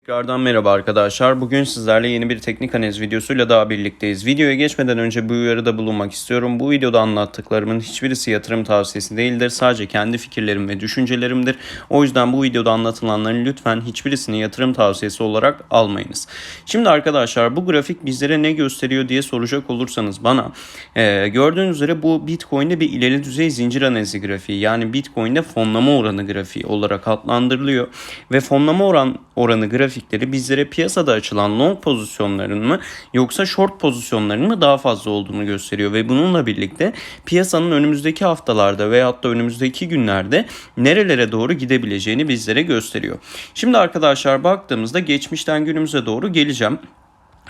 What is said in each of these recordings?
Tekrardan merhaba arkadaşlar. Bugün sizlerle yeni bir teknik analiz videosuyla daha birlikteyiz. Videoya geçmeden önce bu uyarıda bulunmak istiyorum. Bu videoda anlattıklarımın hiçbirisi yatırım tavsiyesi değildir. Sadece kendi fikirlerim ve düşüncelerimdir. O yüzden bu videoda anlatılanların lütfen hiçbirisini yatırım tavsiyesi olarak almayınız. Şimdi arkadaşlar bu grafik bizlere ne gösteriyor diye soracak olursanız bana e, gördüğünüz üzere bu Bitcoin'de bir ileri düzey zincir analizi grafiği yani Bitcoin'de fonlama oranı grafiği olarak adlandırılıyor ve fonlama oran oranı grafikleri bizlere piyasada açılan long pozisyonların mı yoksa short pozisyonların mı daha fazla olduğunu gösteriyor ve bununla birlikte piyasanın önümüzdeki haftalarda veyahut da önümüzdeki günlerde nerelere doğru gidebileceğini bizlere gösteriyor. Şimdi arkadaşlar baktığımızda geçmişten günümüze doğru geleceğim.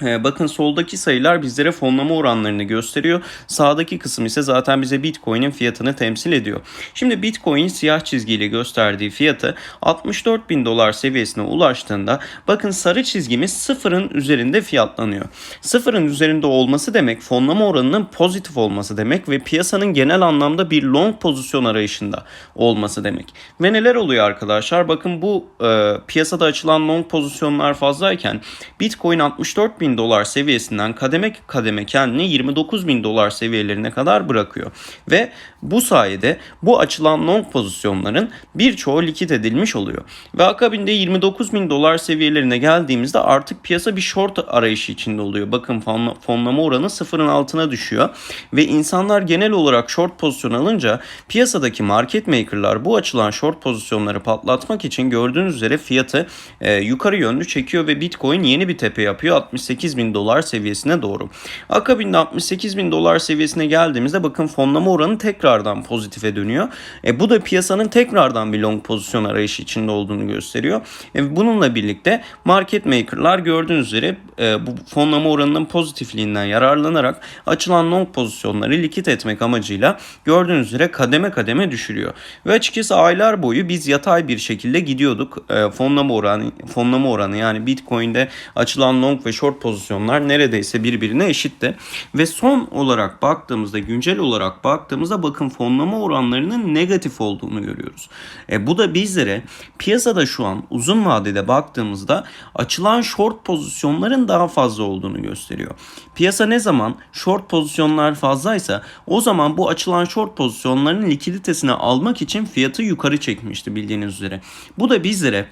Ee, Bakın soldaki sayılar bizlere fonlama oranlarını gösteriyor. Sağdaki kısım ise zaten bize Bitcoin'in fiyatını temsil ediyor. Şimdi Bitcoin siyah çizgiyle gösterdiği fiyatı 64 bin dolar seviyesine ulaştığında bakın sarı çizgimiz sıfırın üzerinde fiyatlanıyor. Sıfırın üzerinde olması demek fonlama oranının pozitif olması demek ve piyasanın genel anlamda bir long pozisyon arayışında olması demek. Ve neler oluyor arkadaşlar? Bakın bu e, piyasada açılan long pozisyonlar fazlayken Bitcoin 64 bin dolar seviyesinden kademe kademe kendini 29 bin dolar seviyelerine kadar bırakıyor. Ve bu sayede bu açılan long pozisyonların birçoğu likit edilmiş oluyor. Ve akabinde 29 bin dolar seviyelerine geldiğimizde artık piyasa bir short arayışı içinde oluyor. Bakın fonla, fonlama oranı sıfırın altına düşüyor. Ve insanlar genel olarak short pozisyon alınca piyasadaki market makerlar bu açılan short pozisyonları patlatmak için gördüğünüz üzere fiyatı e, yukarı yönlü çekiyor ve Bitcoin yeni bir tepe yapıyor 68 bin dolar seviyesine doğru. Akabinde 68 bin dolar seviyesine geldiğimizde bakın fonlama oranı tekrardan pozitife dönüyor. E, bu da piyasanın tekrardan bir long pozisyon arayışı içinde olduğunu gösteriyor. E, bununla birlikte market makerlar gördüğünüz üzere e, bu fonlama oranının pozitifliğinden yararlanarak açılan long pozisyonları likit etmek amacıyla gördüğünüz üzere kademe kademe düşürüyor. Ve açıkçası aylar boyu biz yatay bir şekilde gidiyorduk. E, fonlama oranı fonlama oranı yani Bitcoin'de açılan long ve short pozisyonlar neredeyse birbirine eşitti. Ve son olarak baktığımızda güncel olarak baktığımızda bakın fonlama oranlarının negatif olduğunu görüyoruz. E, bu da bizlere piyasada şu an uzun vadede baktığımızda açılan short pozisyonların daha fazla olduğunu gösteriyor. Piyasa ne zaman short pozisyonlar fazlaysa o zaman bu açılan short pozisyonların likiditesini almak için fiyatı yukarı çekmişti bildiğiniz üzere. Bu da bizlere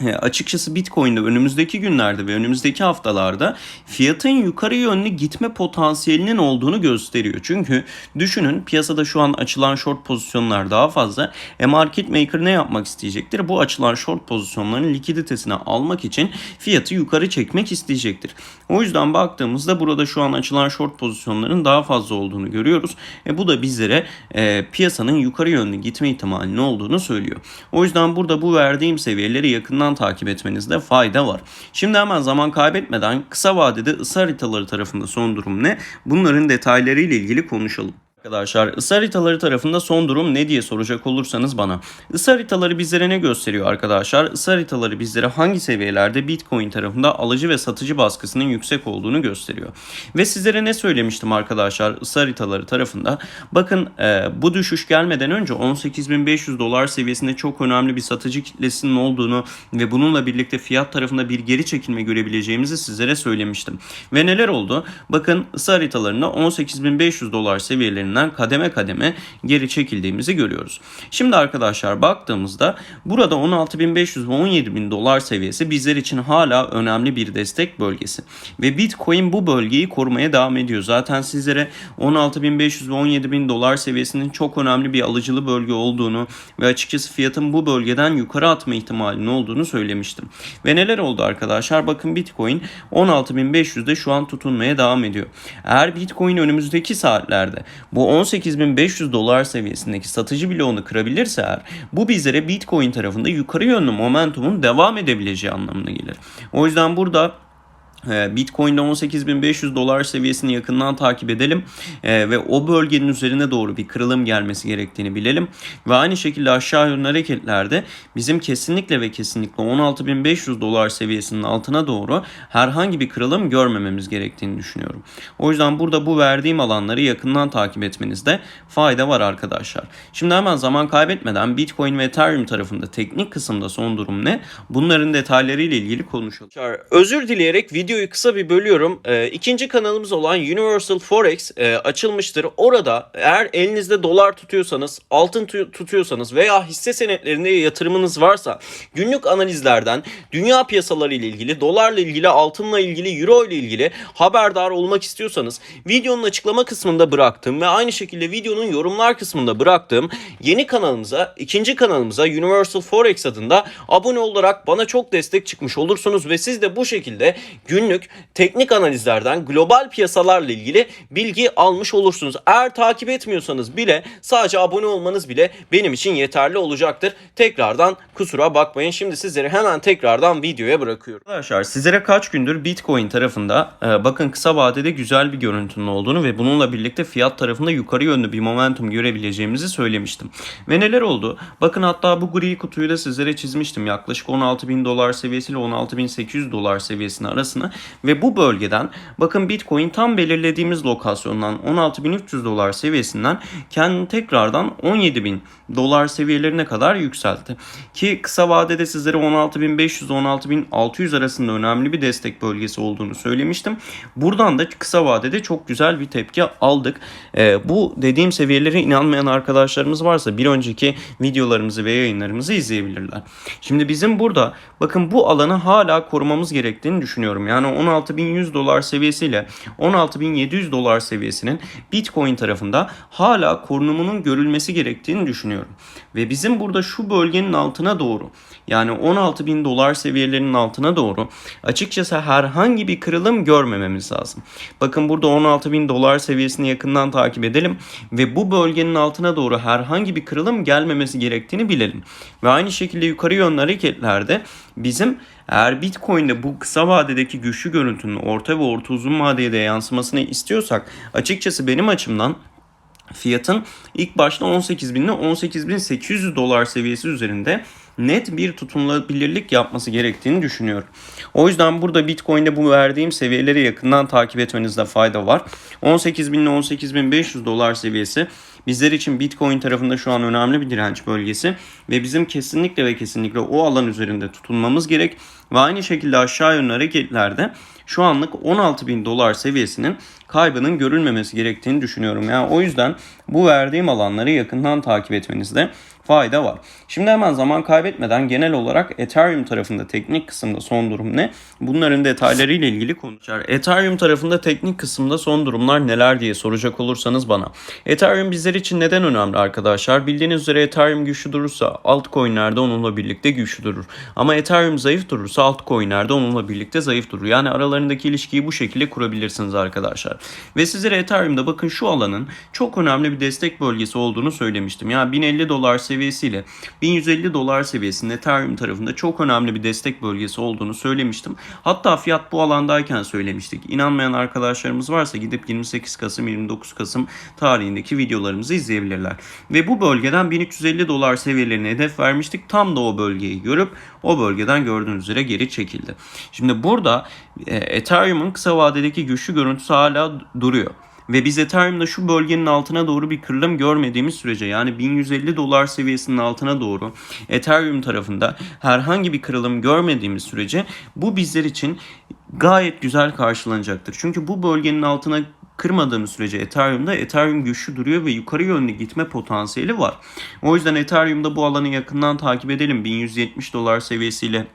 açıkçası Bitcoin'de önümüzdeki günlerde ve önümüzdeki haftalarda fiyatın yukarı yönlü gitme potansiyelinin olduğunu gösteriyor. Çünkü düşünün piyasada şu an açılan short pozisyonlar daha fazla. E market maker ne yapmak isteyecektir? Bu açılan short pozisyonların likiditesini almak için fiyatı yukarı çekmek isteyecektir. O yüzden baktığımızda burada şu an açılan short pozisyonların daha fazla olduğunu görüyoruz. E bu da bizlere e, piyasanın yukarı yönlü gitme ihtimalinin olduğunu söylüyor. O yüzden burada bu verdiğim seviyeleri yakından takip etmenizde fayda var. Şimdi hemen zaman kaybetmeden kısa vadede ısı haritaları tarafında son durum ne? Bunların detaylarıyla ilgili konuşalım. Arkadaşlar ısı haritaları tarafında son durum ne diye soracak olursanız bana. Isı haritaları bizlere ne gösteriyor arkadaşlar? Isı haritaları bizlere hangi seviyelerde Bitcoin tarafında alıcı ve satıcı baskısının yüksek olduğunu gösteriyor. Ve sizlere ne söylemiştim arkadaşlar ısı haritaları tarafında? Bakın e, bu düşüş gelmeden önce 18.500 dolar seviyesinde çok önemli bir satıcı kitlesinin olduğunu ve bununla birlikte fiyat tarafında bir geri çekilme görebileceğimizi sizlere söylemiştim. Ve neler oldu? Bakın ısı haritalarında 18.500 dolar seviyelerinden kademe kademe geri çekildiğimizi görüyoruz. Şimdi arkadaşlar baktığımızda burada 16.500 ve 17.000 dolar seviyesi bizler için hala önemli bir destek bölgesi. Ve Bitcoin bu bölgeyi korumaya devam ediyor. Zaten sizlere 16.500 ve 17.000 dolar seviyesinin çok önemli bir alıcılı bölge olduğunu ve açıkçası fiyatın bu bölgeden yukarı atma ihtimalinin olduğunu söylemiştim. Ve neler oldu arkadaşlar? Bakın Bitcoin 16.500'de şu an tutunmaya devam ediyor. Eğer Bitcoin önümüzdeki saatlerde bu 18.500 dolar seviyesindeki satıcı bloğunu kırabilirse eğer bu bizlere Bitcoin tarafında yukarı yönlü momentumun devam edebileceği anlamına gelir. O yüzden burada Bitcoin'de 18.500 dolar seviyesini yakından takip edelim Ee, ve o bölgenin üzerine doğru bir kırılım gelmesi gerektiğini bilelim. Ve aynı şekilde aşağı yönlü hareketlerde bizim kesinlikle ve kesinlikle 16.500 dolar seviyesinin altına doğru herhangi bir kırılım görmememiz gerektiğini düşünüyorum. O yüzden burada bu verdiğim alanları yakından takip etmenizde fayda var arkadaşlar. Şimdi hemen zaman kaybetmeden Bitcoin ve Ethereum tarafında teknik kısımda son durum ne? Bunların detaylarıyla ilgili konuşalım. Özür dileyerek videoyu kısa bir bölüyorum. Ee, ikinci kanalımız olan Universal Forex e, açılmıştır. Orada eğer elinizde dolar tutuyorsanız, altın tu- tutuyorsanız veya hisse senetlerinde yatırımınız varsa günlük analizlerden dünya piyasaları ile ilgili, dolarla ilgili, altınla ilgili, euro ile ilgili haberdar olmak istiyorsanız videonun açıklama kısmında bıraktığım ve aynı şekilde videonun yorumlar kısmında bıraktığım yeni kanalımıza, ikinci kanalımıza Universal Forex adında abone olarak bana çok destek çıkmış olursunuz ve siz de bu şekilde günlük teknik analizlerden global piyasalarla ilgili bilgi almış olursunuz. Eğer takip etmiyorsanız bile sadece abone olmanız bile benim için yeterli olacaktır. Tekrardan kusura bakmayın. Şimdi sizleri hemen tekrardan videoya bırakıyorum. Arkadaşlar sizlere kaç gündür Bitcoin tarafında e, bakın kısa vadede güzel bir görüntünün olduğunu ve bununla birlikte fiyat tarafında yukarı yönlü bir momentum görebileceğimizi söylemiştim. Ve neler oldu? Bakın hatta bu gri kutuyu da sizlere çizmiştim. Yaklaşık 16.000 dolar seviyesiyle 16.800 dolar seviyesinin arasını ve bu bölgeden bakın Bitcoin tam belirlediğimiz lokasyondan 16.300 dolar seviyesinden kendini tekrardan 17.000 dolar seviyelerine kadar yükseltti. Ki kısa vadede sizlere 16.500-16.600 arasında önemli bir destek bölgesi olduğunu söylemiştim. Buradan da kısa vadede çok güzel bir tepki aldık. Ee, bu dediğim seviyelere inanmayan arkadaşlarımız varsa bir önceki videolarımızı ve yayınlarımızı izleyebilirler. Şimdi bizim burada bakın bu alanı hala korumamız gerektiğini düşünüyorum. Yani 16.100 dolar seviyesiyle 16.700 dolar seviyesinin Bitcoin tarafında hala korunumunun görülmesi gerektiğini düşünüyorum. Ve bizim burada şu bölgenin altına doğru yani 16.000 dolar seviyelerinin altına doğru açıkçası herhangi bir kırılım görmememiz lazım. Bakın burada 16.000 dolar seviyesini yakından takip edelim ve bu bölgenin altına doğru herhangi bir kırılım gelmemesi gerektiğini bilelim. Ve aynı şekilde yukarı yönlü hareketlerde bizim eğer Bitcoin'de bu kısa vadedeki güçlü görüntünün orta ve orta uzun vadeye de yansımasını istiyorsak açıkçası benim açımdan fiyatın ilk başta 18.000 ile 18.800 dolar seviyesi üzerinde net bir tutunulabilirlik yapması gerektiğini düşünüyorum. O yüzden burada Bitcoin'de bu verdiğim seviyeleri yakından takip etmenizde fayda var. 18.000 ile 18.500 dolar seviyesi bizler için Bitcoin tarafında şu an önemli bir direnç bölgesi ve bizim kesinlikle ve kesinlikle o alan üzerinde tutunmamız gerek ve aynı şekilde aşağı yönlü hareketlerde şu anlık 16.000 dolar seviyesinin kaybının görülmemesi gerektiğini düşünüyorum. Yani o yüzden bu verdiğim alanları yakından takip etmenizde fayda var. Şimdi hemen zaman kaybetmeden genel olarak Ethereum tarafında teknik kısımda son durum ne? Bunların detaylarıyla ilgili konuşacağız. Ethereum tarafında teknik kısımda son durumlar neler diye soracak olursanız bana. Ethereum bizler için neden önemli arkadaşlar? Bildiğiniz üzere Ethereum güçlü durursa altcoin'lerde onunla birlikte güçlü durur. Ama Ethereum zayıf durursa altcoin'lerde onunla birlikte zayıf durur. Yani aralarındaki ilişkiyi bu şekilde kurabilirsiniz arkadaşlar. Ve sizlere Ethereum'da bakın şu alanın çok önemli bir destek bölgesi olduğunu söylemiştim. Yani 1050 dolar seviyesiyle 1150 dolar seviyesinde Ethereum tarafında çok önemli bir destek bölgesi olduğunu söylemiştim. Hatta fiyat bu alandayken söylemiştik. İnanmayan arkadaşlarımız varsa gidip 28 Kasım 29 Kasım tarihindeki videolarımızı izleyebilirler. Ve bu bölgeden 1350 dolar seviyelerine hedef vermiştik. Tam da o bölgeyi görüp o bölgeden gördüğünüz üzere geri çekildi. Şimdi burada e, Ethereum'un kısa vadedeki güçlü görüntüsü hala duruyor. Ve biz Ethereum'da şu bölgenin altına doğru bir kırılım görmediğimiz sürece yani 1150 dolar seviyesinin altına doğru Ethereum tarafında herhangi bir kırılım görmediğimiz sürece bu bizler için gayet güzel karşılanacaktır. Çünkü bu bölgenin altına kırmadığımız sürece Ethereum'da Ethereum güçlü duruyor ve yukarı yönlü gitme potansiyeli var. O yüzden Ethereum'da bu alanı yakından takip edelim. 1170 dolar seviyesiyle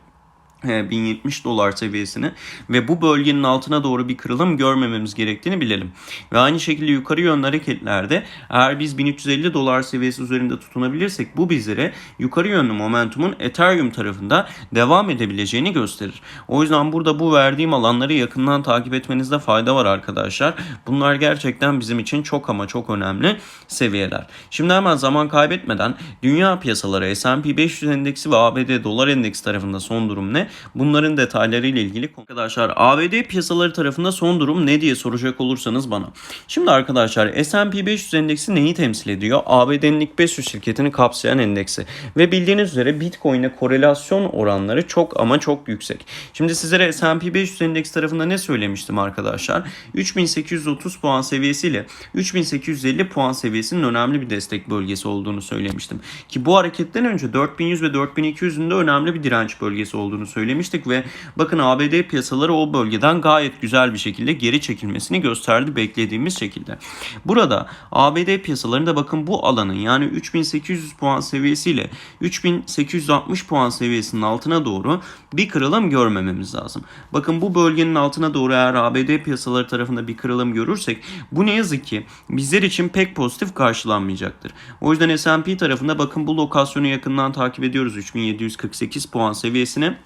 1070 dolar seviyesini ve bu bölgenin altına doğru bir kırılım görmememiz gerektiğini bilelim. Ve aynı şekilde yukarı yönlü hareketlerde eğer biz 1350 dolar seviyesi üzerinde tutunabilirsek bu bizlere yukarı yönlü momentumun Ethereum tarafında devam edebileceğini gösterir. O yüzden burada bu verdiğim alanları yakından takip etmenizde fayda var arkadaşlar. Bunlar gerçekten bizim için çok ama çok önemli seviyeler. Şimdi hemen zaman kaybetmeden dünya piyasaları S&P 500 endeksi ve ABD dolar endeksi tarafında son durum ne? Bunların detayları ile ilgili arkadaşlar ABD piyasaları tarafında son durum ne diye soracak olursanız bana. Şimdi arkadaşlar S&P 500 endeksi neyi temsil ediyor? ABD'nin ilk 500 şirketini kapsayan endeksi ve bildiğiniz üzere Bitcoin'e korelasyon oranları çok ama çok yüksek. Şimdi sizlere S&P 500 endeksi tarafında ne söylemiştim arkadaşlar? 3830 puan seviyesiyle 3850 puan seviyesinin önemli bir destek bölgesi olduğunu söylemiştim. Ki bu hareketten önce 4100 ve 4200'ün de önemli bir direnç bölgesi olduğunu söylemiştik ve bakın ABD piyasaları o bölgeden gayet güzel bir şekilde geri çekilmesini gösterdi beklediğimiz şekilde. Burada ABD piyasalarında bakın bu alanın yani 3800 puan seviyesiyle 3860 puan seviyesinin altına doğru bir kırılım görmememiz lazım. Bakın bu bölgenin altına doğru eğer ABD piyasaları tarafında bir kırılım görürsek bu ne yazık ki bizler için pek pozitif karşılanmayacaktır. O yüzden S&P tarafında bakın bu lokasyonu yakından takip ediyoruz 3748 puan seviyesine.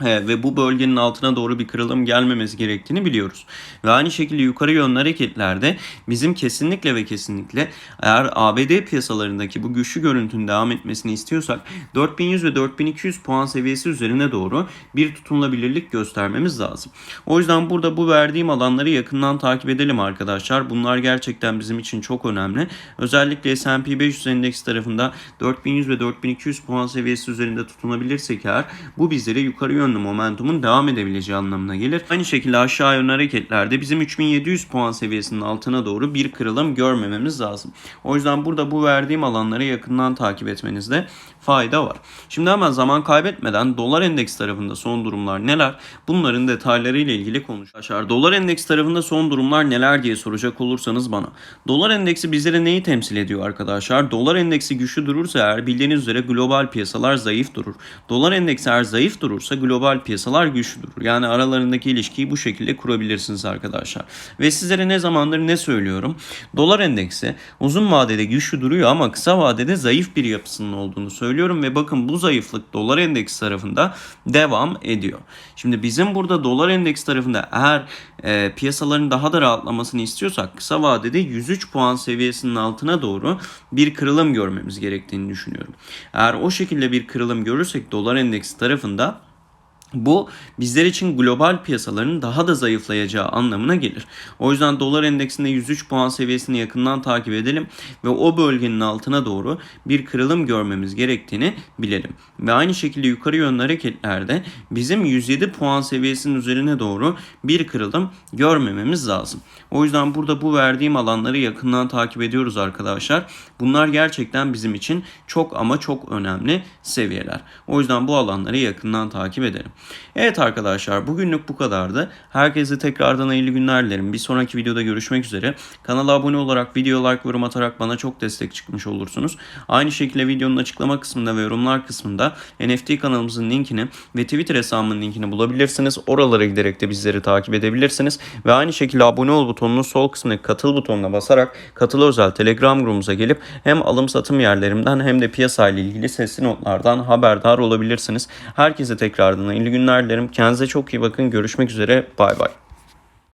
Ve bu bölgenin altına doğru bir kırılım gelmemesi gerektiğini biliyoruz. Ve aynı şekilde yukarı yönlü hareketlerde bizim kesinlikle ve kesinlikle eğer ABD piyasalarındaki bu güçlü görüntünün devam etmesini istiyorsak 4100 ve 4200 puan seviyesi üzerine doğru bir tutunulabilirlik göstermemiz lazım. O yüzden burada bu verdiğim alanları yakından takip edelim arkadaşlar. Bunlar gerçekten bizim için çok önemli. Özellikle S&P 500 endeks tarafında 4100 ve 4200 puan seviyesi üzerinde tutunabilirsek eğer bu bizleri yukarı yönlü momentumun devam edebileceği anlamına gelir. Aynı şekilde aşağı yönlü hareketlerde bizim 3700 puan seviyesinin altına doğru bir kırılım görmememiz lazım. O yüzden burada bu verdiğim alanları yakından takip etmenizde fayda var. Şimdi hemen zaman kaybetmeden dolar endeks tarafında son durumlar neler? Bunların detayları ile ilgili konuşacağız. Dolar endeks tarafında son durumlar neler diye soracak olursanız bana. Dolar endeksi bizlere neyi temsil ediyor arkadaşlar? Dolar endeksi güçlü durursa eğer bildiğiniz üzere global piyasalar zayıf durur. Dolar endeksi eğer zayıf durursa global piyasalar güçlü durur. Yani aralarındaki ilişkiyi bu şekilde kurabilirsiniz arkadaşlar. Ve sizlere ne zamandır ne söylüyorum? Dolar endeksi uzun vadede güçlü duruyor ama kısa vadede zayıf bir yapısının olduğunu söylüyorum ve bakın bu zayıflık dolar endeksi tarafında devam ediyor. Şimdi bizim burada dolar endeksi tarafında eğer e, piyasaların daha da rahatlamasını istiyorsak kısa vadede 103 puan seviyesinin altına doğru bir kırılım görmemiz gerektiğini düşünüyorum. Eğer o şekilde bir kırılım görürsek dolar endeksi tarafında bu bizler için global piyasaların daha da zayıflayacağı anlamına gelir. O yüzden dolar endeksinde 103 puan seviyesini yakından takip edelim ve o bölgenin altına doğru bir kırılım görmemiz gerektiğini bilelim. Ve aynı şekilde yukarı yönlü hareketlerde bizim 107 puan seviyesinin üzerine doğru bir kırılım görmememiz lazım. O yüzden burada bu verdiğim alanları yakından takip ediyoruz arkadaşlar. Bunlar gerçekten bizim için çok ama çok önemli seviyeler. O yüzden bu alanları yakından takip edelim. Evet arkadaşlar bugünlük bu kadardı. Herkese tekrardan hayırlı günler dilerim. Bir sonraki videoda görüşmek üzere. Kanala abone olarak, video like, yorum atarak bana çok destek çıkmış olursunuz. Aynı şekilde videonun açıklama kısmında ve yorumlar kısmında NFT kanalımızın linkini ve Twitter hesabımın linkini bulabilirsiniz. Oralara giderek de bizleri takip edebilirsiniz. Ve aynı şekilde abone ol butonunun sol kısmındaki katıl butonuna basarak katıl özel Telegram grubumuza gelip hem alım satım yerlerimden hem de piyasa ile ilgili sesli notlardan haberdar olabilirsiniz. Herkese tekrardan hayırlı günler dilerim. Kendinize çok iyi bakın. Görüşmek üzere. Bay bay.